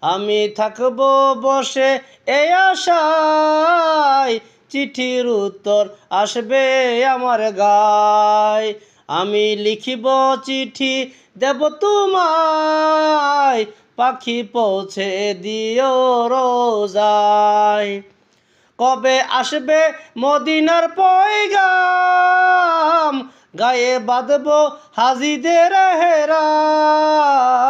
আমি থাকব বসে এই আশায়। চিঠির উত্তর আসবে আমার গায়। আমি লিখিব চিঠি দেব তোমায়। পাখি পৌঁছে দিও রোজায়। কবে আসবে মদিনার পয়গাম? গায়ে বাঁধব হাজিদের হেরাম।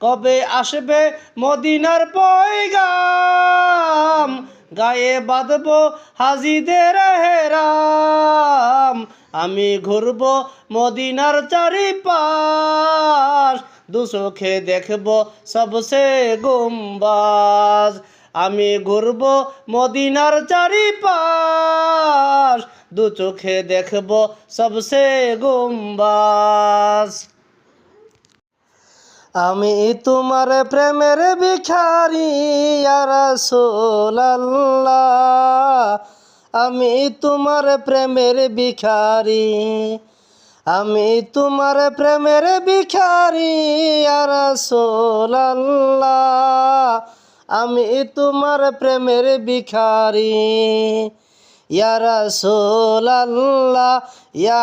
কবে আসবে মদিনার পয়গাম? গায়ে বাঁধব হাজিদের হেরাম। আমি ঘুরব মদিনার চারিপাশ। দু চোখে দেখব সবসে গুম্বাজ। আমি ঘুরব মদিনার চারিপাশ। দু চোখে দেখব সবসে গুম্বাজ। আমি তোমার প্রেমের ভিখারি রাসূলুল্লাহ। আমি তোমার প্রেমের ভিখারি, আমি তোমার প্রেমের ভিখারি রাসূলুল্লাহ। আমি তোমার প্রেমের ভিখারি ইয়া রাসূলুল্লাহ, ইয়া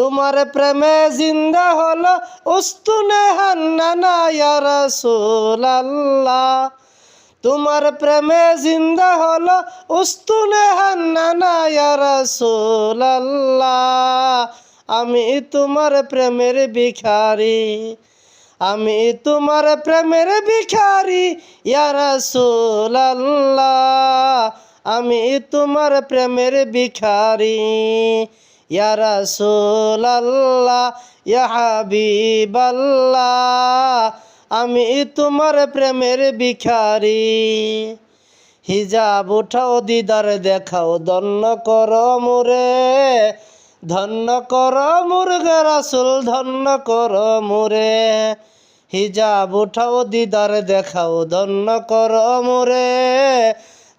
তোমার প্রেমে জিন্দা হলো ইয়া রাসূলুল্লাহ। তোমার প্রেমে জিন্দা হলো ইয়া রাসূলুল্লাহ। আমি তোমার প্রেমের ভিখারি, আমি তোমার প্রেমের ভিখারি, ইয়া রাসূলুল্লাহ। আমি তোমার প্রেমের ভিখারি। ইয়া রাসূলুল্লাহ, ইয়া আমি তোমার প্রেমের ভিখারি। হিজাব উঠাও, দিদার দেখাও, ধন্য কর মুরে, ধন্য কর মুরগে রাসুল, ধন্য কর মুরে। হিজাব উঠাও, দিদার দেখাও, ধন্য কর মুরে।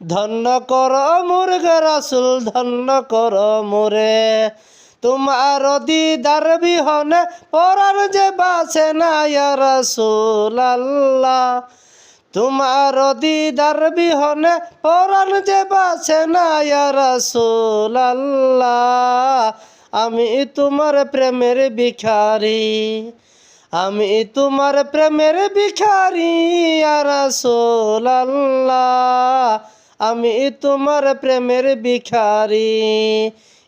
ধন্য কর মুরগে রাসুল, ধন্য কর মুরে। তোমার দিদার বিহনে পরার যে বাসে না রাসুল আল্লাহ। তোমার দিদার বিহনে পরান যে বাসে না রাসুল আল্লাহ। আমি তোমার প্রেমের ভিখারি, আমি তোমার প্রেমের ভিখারি রাসুল আল্লাহ। আমি তোমার প্রেমের ভিখারি।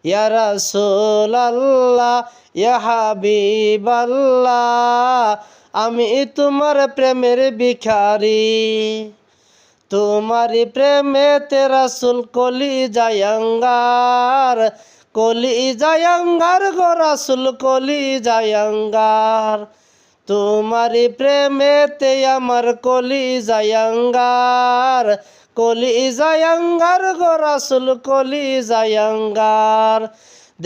ইয়া ইয়া হাবিবাল্লাহ, আমি তোমার প্রেমের ভিখারি। তোমারি প্রেমে রাসূল কলি জায়ঙ্গার কলি জায়ঙ্গার গো রাসূল কলি জায়ঙ্গার তোমারি প্রেমেতে আমার কলি জায়ঙ্গার কলি জায়ঙ্গার গো রাসুল, কলি জায়ঙ্গার।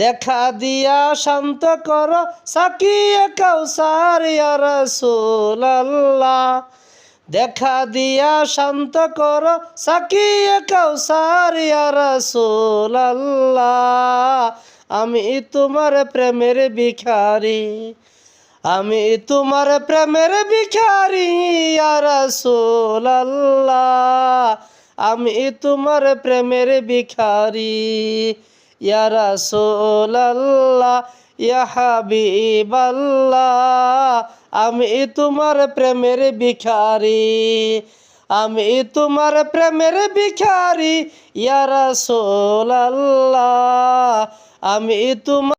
দেখা দিয়া শান্ত কর, সাকিয়ে কাউসার ইয়া রাসূল আল্লাহ দেখা দিয়া শান্ত কর, সাকিয়ে কাউসার ইয়া রাসূল আল্লাহ আমি তোমার প্রেমের ভিখারি, আমি তোমার প্রেমের ভিখারি ইয়া রাসূলুল্লাহ। আমি তোমার প্রেমের ভিখারি। ইয়া রাসূলুল্লাহ, ইয়া আমি তোমার প্রেমের ভিখারি। আমি তোমার প্রেমের ভিখারি ইয়ারা সোলাল্লাহ আমি তোমার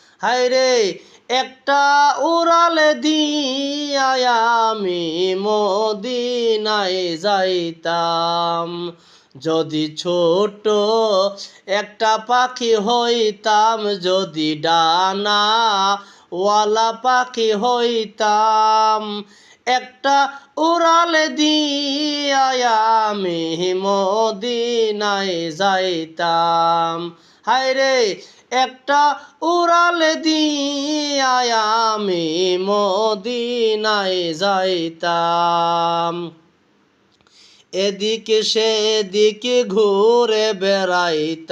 হায়রে, একটা উড়ালে দিয়া আমি মদিনায় যাইতাম। যদি ছোট একটা পাখি হইতাম, যদি ডানা ওয়ালা পাখি হইতাম, একটা উড়ালে দিয়া আমি মদিনায় যাইতাম। হায়রে একটা উড়াল দিয়া আমি মদিনায় যাইতাম। এদিকে সেদিকে ঘুরে বেড়াইতাম।